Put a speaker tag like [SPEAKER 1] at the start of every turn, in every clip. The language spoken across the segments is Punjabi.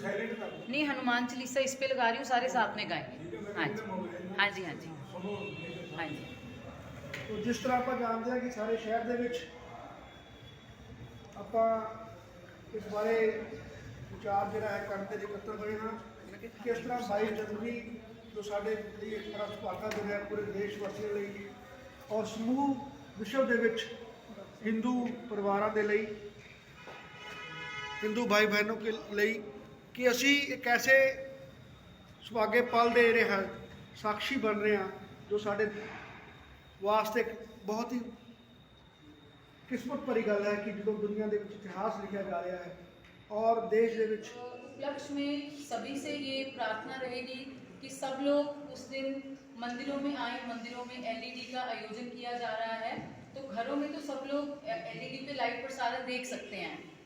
[SPEAKER 1] साइलेंट कर दो
[SPEAKER 2] नहीं हनुमान चालीसा इस पे लगा रही हूँ सारे साथ में गाएंगे
[SPEAKER 1] ठीक है
[SPEAKER 2] हाँ
[SPEAKER 1] मैं
[SPEAKER 2] जी
[SPEAKER 1] मोबाइल
[SPEAKER 2] हाँ जी हाँ जी
[SPEAKER 1] सुनो ये
[SPEAKER 2] हाँ जी
[SPEAKER 3] ਤੋ ਜਿਸ ਤਰ੍ਹਾਂ ਆਪਾਂ ਜਾਣਦੇ ਹਾਂ ਕਿ ਸਾਰੇ ਸ਼ਹਿਰ ਦੇ ਵਿੱਚ ਆਪਾਂ ਇਸ ਬਾਰੇ ਵਿਚਾਰ ਜਿਹੜਾ ਹੈ ਕਰਨ ਦੇ ਲਈ ਇਕੱਤਰ ਹੋਏ ਹਾਂ ਕਿਸ ਤਰ੍ਹਾਂ 22 ਜਨਵਰੀ ਜੋ ਸਾਡੇ ਲਈ ਇੱਕ ਬੜਾ ਸੁਭਾਗਾ ਦਿਨ ਹੈ ਪੂਰੇ ਦੇਸ਼ ਵਾਸੀਆਂ ਲਈ ਔਰ ਸਮੂਹ ਵਿਸ਼ਵ ਦੇ ਵਿੱਚ ਹਿੰਦੂ ਪਰਿਵਾਰਾਂ ਦੇ ਲਈ ਹਿੰਦੂ ਭਾਈ ਬਹਿਨੋਂ ਕੇ ਲਈ ਕਿ ਅਸੀਂ ਇੱਕ ਐਸੇ ਸੁਭਾਗੇ ਪਲ ਦੇ ਰਹੇ ਹਾਂ ਸਾਖੀ ਬਣ ਰਹੇ ਹਾਂ ਜੋ ਸਾਡੇ ਵਾਸਤੇ ਇੱਕ ਬਹੁਤ ਹੀ ਕਿਸਮਤ ਭਰੀ ਗੱਲ ਹੈ ਕਿ ਜਦੋਂ ਦੁਨੀਆ ਦੇ ਵਿੱਚ ਇਤਿਹਾਸ ਲਿਖਿਆ ਜਾ ਰਿਹਾ ਹੈ ਔਰ ਦੇਸ਼ ਦੇ ਵਿੱਚ
[SPEAKER 2] उपलक्ष्य में सभी से ये प्रार्थना रहेगी कि सब लोग उस दिन मंदिरों में आए मंदिरों में एलईडी का आयोजन किया जा रहा है तो घरों में तो सब लोग एलईडी पे लाइव प्रसारण देख सकते हैं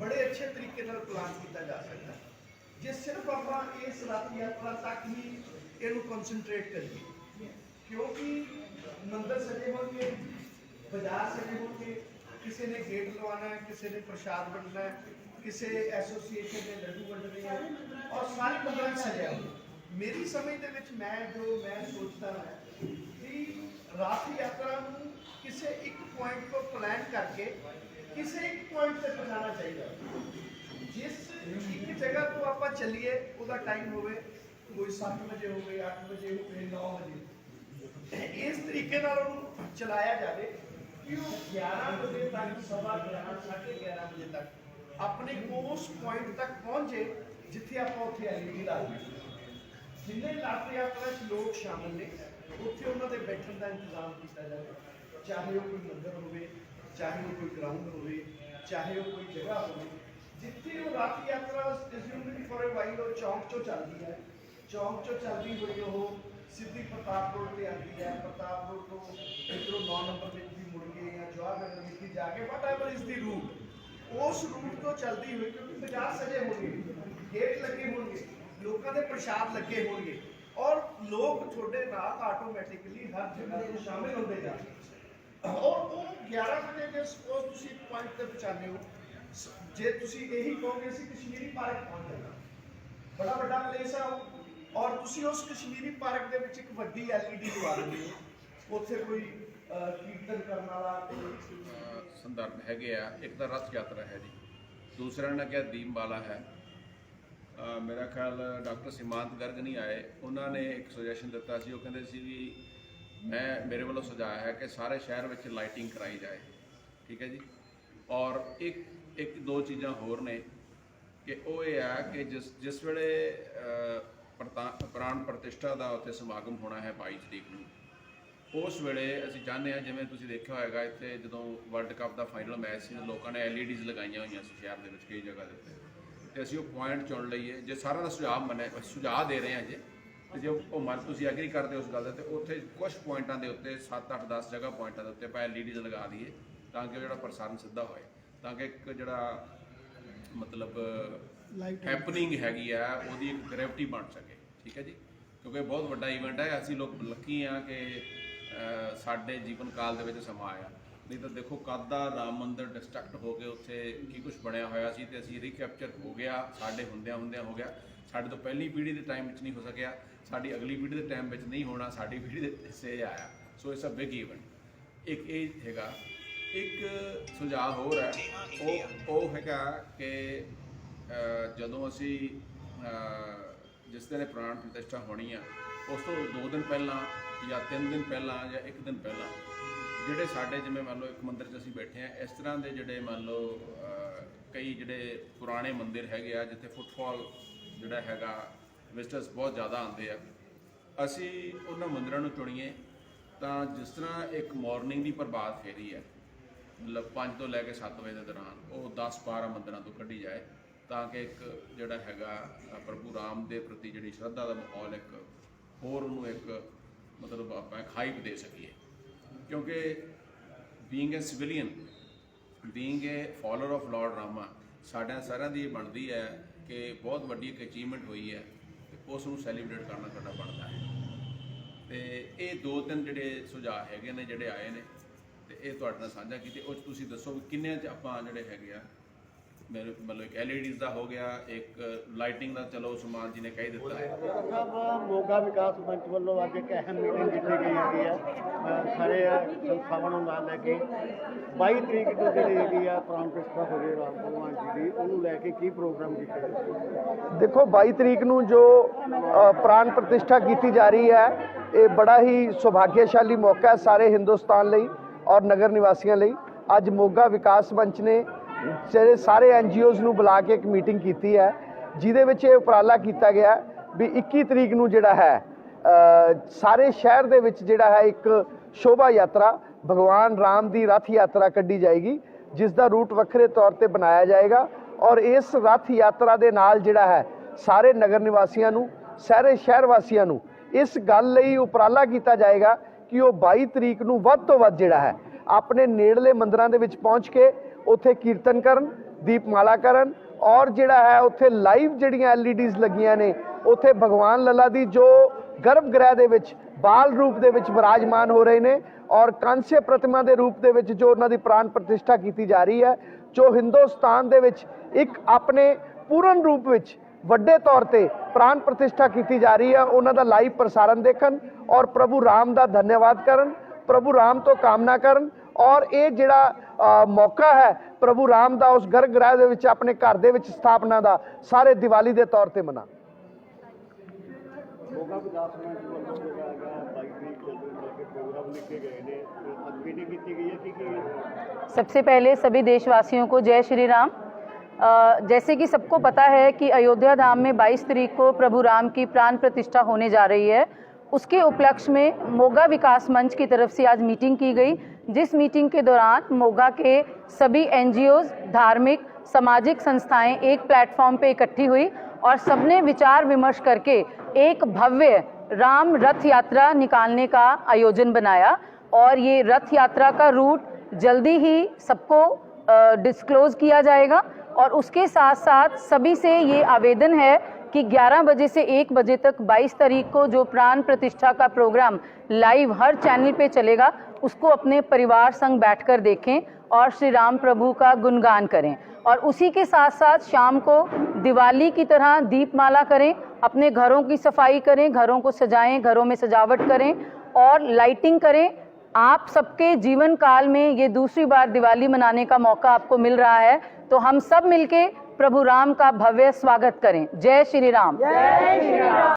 [SPEAKER 3] ਬੜੇ ਅੱਛੇ ਤਰੀਕੇ ਨਾਲ ਪਲਾਨ ਕੀਤਾ ਜਾ ਸਕਦਾ ਜੇ ਸਿਰਫ ਆਪਾਂ ਇਸ ਰਾਤ ਯਾਤਰਾ ਤੱਕ ਹੀ ਇਹਨੂੰ ਕਨਸੈਂਟਰੇਟ ਕਰੀਏ, ਕਿਉਂਕਿ ਮੰਦਰ ਸਜੇ ਹੋਣਗੇ, ਬਾਜ਼ਾਰ ਸਜੇ ਹੋਣਗੇ, ਕਿਸੇ ਨੇ ਗੇਟ ਲਵਾਉਣਾ ਹੈ, ਕਿਸੇ ਨੇ ਪ੍ਰਸ਼ਾਦ ਵੰਡਣਾ ਹੈ, ਕਿਸੇ ਐਸੋਸੀਏਸ਼ਨ ਨੇ ਲੱਡੂ ਵੰਡਣੇ ਹੈ, ਔਰ ਸਾਰੇ ਮੰਦਰਾਂ 'ਚ ਸਜਿਆ ਮੇਰੀ ਸਮਝ ਦੇ ਵਿੱਚ ਮੈਂ ਜੋ ਮੈਂ ਸੋਚਦਾ ਹਾਂ ਕਿ ਰਾਤ ਯਾਤਰਾ ਨੂੰ ਕਿਸੇ ਇੱਕ ਪੁਆਇੰਟ ਤੋਂ ਪਲਾਨ ਕਰਕੇ ਕਿਸੇ ਇੱਕ ਪੁਆਇੰਟ ਤੇ ਪਹੁੰਚਾਉਣਾ ਚਾਹੀਦਾ ਜਿਸ ਇੱਕ ਜਗ੍ਹਾ ਤੋਂ ਆਪਾਂ ਚੱਲੀਏ ਉਹਦਾ ਟਾਈਮ ਹੋਵੇ ਕੋਈ 7 ਵਜੇ ਹੋਵੇ 8 ਵਜੇ ਹੋਵੇ 9 ਵਜੇ ਇਸ ਤਰੀਕੇ ਨਾਲ ਉਹਨੂੰ ਚਲਾਇਆ ਜਾਵੇ ਕਿ ਉਹ 11 ਵਜੇ ਤੱਕ ਸਵਾ 11 ਸਾਢੇ 11 ਵਜੇ ਤੱਕ ਆਪਣੇ ਉਸ ਪੁਆਇੰਟ ਤੱਕ ਪਹੁੰਚੇ ਜਿੱਥੇ ਆਪਾਂ ਉੱਥੇ ਐਲਈਡੀ ਲਾ ਦਈਏ ਜਿੰਨੇ ਯਾਤਰੀ ਯਾਤਰਾ ਚ ਲੋਕ ਸ਼ਾਮਲ ਨੇ ਉੱਥੇ ਉਹਨਾਂ ਦੇ ਬੈਠਣ ਦਾ ਇੰਤਜ਼ਾਮ ਕੀਤਾ ਜਾਵੇ ਚਾਹੇ ਉਹ ਕੋਈ ਮੰਦਰ ਹੋਵੇ ਚਾਹੇ ਉਹ ਕੋਈ ਗਰਾਊਂਡ ਹੋਵੇ, ਚਾਹੇ ਉਹ ਕੋਈ ਜਗ੍ਹਾ ਹੋਵੇ, ਜਿੱਥੇ ਉਹ ਰਾਤ ਯਾਤਰਾ ਅਸਿਊਮਿੰਗ ਫॉर ਅ ਵਾਈਲ ਉਹ ਚੌਂਕ ਚੋਂ ਚੱਲਦੀ ਹੈ। ਚੌਂਕ ਚੋਂ ਚੱਲਦੀ ਹੋਈ ਉਹ ਸਿੱਧੀ ਪ੍ਰਤਾਪ ਰੋਡ ਤੇ ਆਉਂਦੀ ਹੈ। ਪ੍ਰਤਾਪ ਰੋਡ ਤੋਂ ਇੱਧਰੋਂ 9 ਨੰਬਰ ਵਿੱਚ ਵੀ ਮੁੜ ਕੇ ਜਾਂ ਜਵਾਹਰ ਨਗਰ ਵਿੱਚ ਜਾ ਕੇ ਵਟ ਐਵਰ ਦੀ ਰੂਟ ਉਸ ਰੂਟ ਤੋਂ ਚੱਲਦੀ ਹੋਈ ਕਿਉਂਕਿ ਬਾਜ਼ਾਰ ਸਜੇ ਹੋਣਗੇ ਗੇਟ ਲੱਗੇ ਹੋਣਗੇ, ਲੋਕਾਂ ਦੇ ਪ੍ਰਸ਼ਾਦ ਲੱਗੇ ਹੋਣਗੇ ਔਰ ਲੋਕ ਤੁਹਾਡੇ ਨਾਲ ਆਟੋਮੈਟਿਕਲੀ ਹਰ ਜਗ੍ਹਾ ਤੇ ਸ਼ਾਮਿਲ ਹੁੰਦੇ ਜਾਣਗੇ। ਔਰ ਉਹ 11 ਵਜੇ ਜੇ ਸਪੋਜ਼ ਤੁਸੀਂ ਇੱਕ ਪੁਆਇੰਟ ਤੇ ਪਹੁੰਚਾਉਂਦੇ ਹੋ ਜੇ ਤੁਸੀਂ ਇਹੀ ਕਹੋਗੇ ਅਸੀਂ ਕਸ਼ਮੀਰੀ ਪਾਰਕ ਪਹੁੰਚ ਜਾਣਾ। ਬੜਾ ਵੱਡਾ ਪਲੇਸ ਆ ਔਰ ਤੁਸੀਂ ਉਸ ਕਸ਼ਮੀਰੀ ਪਾਰਕ ਦੇ ਵਿੱਚ ਇੱਕ ਵੱਡੀ ਐਲਈਡੀ ਲਵਾ ਦਿੰਦੇ ਹੋ। ਉੱਥੇ ਕੋਈ ਕੀਰਤਨ ਕਰਨ ਵਾਲਾ ਕੋਈ
[SPEAKER 4] ਸੰਦਰਭ ਹੈਗੇ ਆ। ਇੱਕ ਤਾਂ ਰਥ ਯਾਤਰਾ ਹੈ ਜੀ। ਦੂਸਰਾ ਨੇ ਕਿਹਾ ਦੀਪਮਾਲਾ ਹੈ। ਮੇਰਾ ਖਿਆਲ ਡਾਕਟਰ ਸੀਮਾਂਤ ਗਰਗ ਨਹੀਂ ਆਏ। ਉਹਨਾਂ ਨੇ ਇੱਕ ਸੁਜੈਸ਼ਨ ਦਿੱਤਾ ਸੀ। ਉਹ ਕਹਿੰਦੇ ਸੀ ਵੀ ਮੈਂ, ਮੇਰੇ ਵੱਲੋਂ ਸੁਝਾਇਆ ਹੈ ਕਿ ਸਾਰੇ ਸ਼ਹਿਰ ਵਿੱਚ ਲਾਈਟਿੰਗ ਕਰਾਈ ਜਾਏ। ਠੀਕ ਹੈ ਜੀ? ਔਰ ਇੱਕ ਇੱਕ, ਦੋ ਚੀਜ਼ਾਂ ਹੋਰ ਨੇ ਕਿ ਉਹ ਇਹ ਆ ਕਿ ਜਿਸ ਜਿਸ ਵੇਲੇ ਪ੍ਰਤਾ- ਪ੍ਰਾਣ ਪ੍ਰਤਿਸ਼ਠਾ ਦਾ ਉੱਥੇ ਸਮਾਗਮ ਹੋਣਾ ਹੈ 22 ਤਰੀਕ ਨੂੰ, ਉਸ ਵੇਲੇ ਅਸੀਂ ਚਾਹੁੰਦੇ ਹਾਂ, ਜਿਵੇਂ ਤੁਸੀਂ ਦੇਖਿਆ ਹੋਏਗਾ, ਇੱਥੇ ਜਦੋਂ ਵਰਲਡ ਕੱਪ ਦਾ ਫਾਈਨਲ ਮੈਚ ਸੀ, ਲੋਕਾਂ ਨੇ ਐਲਈਡੀਜ਼ ਲਗਾਈਆਂ ਹੋਈਆਂ ਸੀ ਸ਼ਹਿਰ ਦੇ ਵਿੱਚ ਕਈ ਜਗ੍ਹਾ ਦੇ ਉੱਤੇ। ਤੇ ਅਸੀਂ ਉਹ ਪੁਆਇੰਟ ਚੁਣ ਲਈਏ। ਜੇ ਸਾਰਿਆਂ ਦਾ ਸੁਝਾਅ ਮੰਨੇ, ਸੁਝਾਅ ਦੇ ਰਹੇ ਹਾਂ ਜੇ ਤੇ ਜੇ ਉਹ ਮੰਨ ਤੁਸੀਂ ਐਗਰੀ ਕਰਦੇ ਹੋ ਉਸ ਗੱਲ ਦੇ ਤੇ ਉੱਥੇ ਕੁਝ ਪੁਆਇੰਟਾਂ ਦੇ ਉੱਤੇ 7 8 10 ਜਗ੍ਹਾ ਪੁਆਇੰਟਾਂ ਦੇ ਉੱਤੇ ਆਪਾਂ ਐਲਈਡੀਜ਼ ਲਗਾ ਦਈਏ ਤਾਂ ਕਿ ਜਿਹੜਾ ਪ੍ਰਸਾਰਣ ਸਿੱਧਾ ਹੋਏ ਤਾਂ ਕਿ ਇੱਕ ਜਿਹੜਾ ਮਤਲਬ ਹੈਪਨਿੰਗ ਹੈਗੀ ਆ ਉਹਦੀ ਇੱਕ ਗ੍ਰੈਵਿਟੀ ਬਣ ਸਕੇ ਠੀਕ ਹੈ ਜੀ? ਕਿਉਂਕਿ ਬਹੁਤ ਵੱਡਾ ਇਵੈਂਟ ਹੈ ਅਸੀਂ ਲੋਕ ਲੱਕੀ ਆ ਕਿ ਸਾਡੇ ਜੀਵਨ ਕਾਲ ਦੇ ਵਿੱਚ ਸਮਾਂ ਆਇਆ। ਨਹੀਂ ਤਾਂ ਦੇਖੋ ਕਦ ਦਾ ਰਾਮ ਮੰਦਿਰ ਡਿਸਟਰਕਟ ਹੋ ਕੇ ਉੱਥੇ ਕੀ ਕੁਝ ਬਣਿਆ ਹੋਇਆ ਸੀ ਤੇ ਅਸੀਂ ਰੀਕੈਪਚਰ ਹੋ ਗਿਆ, ਸਾਡੇ ਹੁੰਦਿਆਂ ਹੁੰਦਿਆਂ ਹੋ ਗਿਆ। ਸਾਡੇ ਤੋਂ ਪਹਿਲੀ ਪੀੜ੍ਹੀ ਦੇ ਟਾਈਮ ਵਿੱਚ ਨਹੀਂ ਹੋ ਸਕਿਆ, ਸਾਡੀ ਅਗਲੀ ਪੀੜ੍ਹੀ ਦੇ ਟਾਈਮ ਵਿੱਚ ਨਹੀਂ ਹੋਣਾ, ਸਾਡੀ ਪੀੜ੍ਹੀ ਦੇ ਹਿੱਸੇ ਆਇਆ। So it's a big event ਇੱਕ ਇਹ ਹੈਗਾ, ਇੱਕ ਸੁਝਾਅ ਹੋਰ ਹੈ। ਉਹ ਉਹ ਹੈਗਾ ਕਿ ਜਦੋਂ ਅਸੀਂ ਜਿਸ ਦਿਨ ਇਹ ਪ੍ਰਾਣ ਪ੍ਰਤਿਸ਼ਠਾ ਹੋਣੀ ਆ, ਉਸ ਤੋਂ 2 ਦਿਨ ਪਹਿਲਾਂ ਜਾਂ 3 ਦਿਨ ਪਹਿਲਾਂ ਜਾਂ 1 ਦਿਨ ਪਹਿਲਾਂ ਜਿਹੜੇ ਸਾਡੇ ਜਿਵੇਂ ਮੰਨ ਲਓ ਇੱਕ ਮੰਦਿਰ 'ਚ ਅਸੀਂ ਬੈਠੇ ਆ ਇਸ ਤਰ੍ਹਾਂ ਦੇ ਜਿਹੜੇ ਮੰਨ ਲਓ ਕਈ ਜਿਹੜੇ ਪੁਰਾਣੇ ਮੰਦਿਰ ਹੈਗੇ ਆ, ਜਿੱਥੇ ਫੁੱਟਫਾਲ ਜਿਹੜਾ ਹੈਗਾ ਵਿਜ਼ਟਰਸ ਬਹੁਤ ਜ਼ਿਆਦਾ ਆਉਂਦੇ ਆ। ਅਸੀਂ ਉਹਨਾਂ ਮੰਦਿਰਾਂ ਨੂੰ ਚੁਣੀਏ ਤਾਂ ਜਿਸ ਤਰ੍ਹਾਂ ਇੱਕ ਮਾਰਨਿੰਗ ਦੀ ਪ੍ਰਭਾਤ ਫੇਰੀ ਹੈ, ਮਤਲਬ 5 ਤੋਂ ਲੈ ਕੇ 7 ਵਜੇ ਦੇ ਦੌਰਾਨ, ਉਹ 10 12 ਮੰਦਿਰਾਂ ਤੋਂ ਕੱਢੀ ਜਾਏ ਤਾਂ ਕਿ ਇੱਕ ਜਿਹੜਾ ਹੈਗਾ ਪ੍ਰਭੂ ਰਾਮ ਦੇ ਪ੍ਰਤੀ ਜਿਹੜੀ ਸ਼ਰਧਾ ਦਾ ਮਾਹੌਲ ਇੱਕ ਹੋਰ ਉਹਨੂੰ ਇੱਕ ਮਤਲਬ ਆਪਾਂ ਇੱਕ ਹਾਈਪ ਦੇ ਸਕੀਏ। ਕਿਉਂਕਿ being a civilian being a follower of lord Rama ਸਾਡਿਆਂ ਸਾਰਿਆਂ ਦੀ ਇਹ ਬਣਦੀ ਹੈ ਕਿ ਬਹੁਤ ਵੱਡੀ ਇੱਕ ਅਚੀਵਮੈਂਟ ਹੋਈ ਹੈ ਤੇ ਉਸ ਨੂੰ ਸੈਲੀਬ੍ਰੇਟ ਕਰਨਾ ਸਾਡਾ ਬਣਦਾ ਹੈ ਤੇ ਇਹ ਦੋ ਤਿੰਨ ਜਿਹੜੇ ਸੁਝਾਅ ਹੈਗੇ ਨੇ ਜਿਹੜੇ ਆਏ ਨੇ ਤੇ ਇਹ ਤੁਹਾਡੇ ਨਾਲ ਸਾਂਝਾ ਕੀਤੇ ਉਹ 'ਚ ਤੁਸੀਂ ਦੱਸੋ ਵੀ ਕਿੰਨੇ ਚ ਆਪਾਂ ਜਿਹੜੇ ਹੈਗੇ ਆ ਮੇਰੇ ਮਤਲਬ ਇੱਕ ਐਲਈਡੀਜ਼ ਦਾ ਹੋ ਗਿਆ ਇੱਕ ਲਾਈਟਿੰਗ ਦਾ ਚਲੋ ਸਮਾਨ ਜੀ ਨੇ ਕਹਿ ਦਿੱਤਾ ਹੈ।
[SPEAKER 5] ਸਾਹਿਬ ਮੋਗਾ ਵਿਕਾਸ ਮੰਚ ਵੱਲੋਂ ਅੱਜ ਇੱਕ ਅਹਿਮ ਮੀਟਿੰਗ ਕੀਤੀ ਗਈ ਹੈਗੀ ਆ ਸਾਰੇ ਸੰਸਥਾਵਾਂ ਨੂੰ ਨਾਲ ਲੈ ਕੇ 22 ਤਰੀਕ ਨੂੰ ਜਿਹੜੀ ਹੈਗੀ ਆ ਪ੍ਰਾਣ ਹੋ ਰਹੀ ਰਾਮ ਭਗਵਾਨ ਜੀ ਦੀ ਉਹਨੂੰ ਲੈ ਕੇ ਕੀ ਪ੍ਰੋਗਰਾਮ ਕੀਤਾ ਗਿਆ
[SPEAKER 3] ਦੇਖੋ 22 ਤਰੀਕ ਨੂੰ ਜੋ ਪ੍ਰਾਣ ਪ੍ਰਤਿਸ਼ਠਾ ਕੀਤੀ ਜਾ ਰਹੀ ਹੈ ਇਹ ਬੜਾ ਹੀ ਸੁਭਾਗਿਆਸ਼ਾਲੀ ਮੌਕਾ ਹੈ ਸਾਰੇ ਹਿੰਦੁਸਤਾਨ ਲਈ ਔਰ ਨਗਰ ਨਿਵਾਸੀਆਂ ਲਈ। ਅੱਜ ਮੋਗਾ ਵਿਕਾਸ ਮੰਚ ਨੇ ਜਿਹੜੇ ਸਾਰੇ ਐਨਜੀਓਜ਼ ਨੂੰ ਬੁਲਾ ਕੇ ਇੱਕ ਮੀਟਿੰਗ ਕੀਤੀ ਹੈ, ਜਿਹਦੇ ਵਿੱਚ ਇਹ ਉਪਰਾਲਾ ਕੀਤਾ ਗਿਆ ਵੀ 21 ਤਰੀਕ ਨੂੰ ਜਿਹੜਾ ਹੈ ਸਾਰੇ ਸ਼ਹਿਰ ਦੇ ਵਿੱਚ ਜਿਹੜਾ ਹੈ ਇੱਕ ਸ਼ੋਭਾ ਯਾਤਰਾ, ਭਗਵਾਨ ਰਾਮ ਦੀ ਰਥ ਯਾਤਰਾ ਕੱਢੀ ਜਾਏਗੀ, ਜਿਸ ਦਾ ਰੂਟ ਵੱਖਰੇ ਤੌਰ ਤੇ ਬਣਾਇਆ ਜਾਏਗਾ ਔਰ ਇਸ ਰਥ ਯਾਤਰਾ ਦੇ ਨਾਲ ਜਿਹੜਾ ਹੈ ਸਾਰੇ ਨਗਰ ਨਿਵਾਸੀਆਂ ਨੂੰ, ਸਾਰੇ ਸ਼ਹਿਰ ਵਾਸੀਆਂ ਨੂੰ ਇਸ ਗੱਲ ਲਈ ਉਪਰਾਲਾ ਕੀਤਾ ਜਾਏਗਾ ਕਿ ਉਹ 22 ਤਰੀਕ ਨੂੰ ਵੱਧ ਤੋਂ ਵੱਧ ਜਿਹੜਾ ਹੈ, ਆਪਣੇ ਨੇੜਲੇ ਮੰਦਰਾਂ ਦੇ ਵਿੱਚ ਪਹੁੰਚ ਕੇ ਉੱਥੇ ਕੀਰਤਨ ਕਰਨ, ਦੀਪਮਾਲਾ ਕਰਨ ਔਰ ਜਿਹੜਾ ਹੈ ਉੱਥੇ ਲਾਈਵ ਜਿਹੜੀਆਂ ਐਲਈਡੀਜ਼ ਲੱਗੀਆਂ ਨੇ, ਉੱਥੇ ਭਗਵਾਨ ਲੱਲਾ ਦੀ ਜੋ ਗਰਭ ਗ੍ਰਹਿ ਦੇ ਵਿੱਚ ਬਾਲ ਰੂਪ ਦੇ ਵਿੱਚ ਵਿਰਾਜਮਾਨ ਹੋ ਰਹੇ ਨੇ ਔਰ ਕਾਂਸੇ ਪ੍ਰਤਿਮਾ ਦੇ ਰੂਪ ਦੇ ਵਿੱਚ ਜੋ ਉਹਨਾਂ ਦੀ ਪ੍ਰਾਣ ਪ੍ਰਤਿਸ਼ਠਾ ਕੀਤੀ ਜਾ ਰਹੀ ਹੈ, ਜੋ ਹਿੰਦੁਸਤਾਨ ਦੇ ਵਿੱਚ ਇੱਕ ਆਪਣੇ ਪੂਰਨ ਰੂਪ ਵਿੱਚ ਵੱਡੇ ਤੌਰ ਤੇ ਪ੍ਰਾਣ ਪ੍ਰਤਿਸ਼ਠਾ ਕੀਤੀ ਜਾ ਰਹੀ ਹੈ, ਉਹਨਾਂ ਦਾ ਲਾਈਵ ਪ੍ਰਸਾਰਣ ਦੇਖਣ ਔਰ ਪ੍ਰਭੂ ਰਾਮ ਦਾ ਧੰਨਵਾਦ ਕਰਨ, ਪ੍ਰਭੂ ਰਾਮ ਤੋਂ ਕਾਮਨਾ ਕਰਨ ਔਰ ਇਹ ਜਿਹੜਾ ਮੌਕਾ ਹੈ ਪ੍ਰਭੂ ਰਾਮ ਦਾ ਉਸ ਗਰਭ ਗ੍ਰਹਿ ਦੇ ਵਿੱਚ ਆਪਣੇ ਘਰ ਦੇ ਵਿੱਚ ਸਥਾਪਨਾ ਦਾ ਸਾਰੇ ਦੀਵਾਲੀ ਦੇ ਤੌਰ ਤੇ ਮਨਾ
[SPEAKER 5] ਮੋਗਾ ਵਿਕਾਸ ਮੰਚ ਵੱਲੋਂ ਜਿਹੜਾ ਹੈਗਾ 22 ਤਰੀਕ ਨੂੰ ਲੈ ਕੇ ਪ੍ਰੋਗਰਾਮ ਲਿਖੇ ਗਏ ਨੇ ਤੇ ਅੱਜ ਮੀਟਿੰਗ ਕੀਤੀ ਗਈ ਹੈ ਕੀ ਕੀ
[SPEAKER 2] सबसे पहले सभी देशवासियों को जय श्री राम अ, जैसे कि सबको पता है कि अयोध्या धाम में 22 तारीख को प्रभु राम की प्राण प्रतिष्ठा होने जा रही है उसके उपलक्ष्य में मोगा विकास मंच की तरफ से आज मीटिंग की गई जिस मीटिंग के दौरान मोगा के सभी एनजीओज, धार्मिक, सामाजिक संस्थाएँ एक प्लेटफॉर्म पे इकट्ठी हुई और सबने विचार विमर्श करके एक भव्य राम रथ यात्रा निकालने का आयोजन बनाया और ये रथ यात्रा का रूट जल्दी ही सबको डिस्क्लोज किया जाएगा और उसके साथ साथ सभी से ये आवेदन है कि 11 बजे से 1 बजे तक 22 तारीख को जो प्राण प्रतिष्ठा का प्रोग्राम लाइव हर चैनल पे चलेगा, उसको अपने परिवार संग बैठकर देखें और श्री राम प्रभु का गुणगान करें। और उसी के साथ साथ शाम को दिवाली की तरह दीपमाला करें, अपने घरों की सफ़ाई करें, घरों को सजाएँ, घरों में सजावट करें और लाइटिंग करें। आप सबके जीवन काल में ये दूसरी बार दिवाली मनाने का मौका आपको मिल रहा है तो हम सब मिलके प्रभु राम का भव्य स्वागत करें जय श्री राम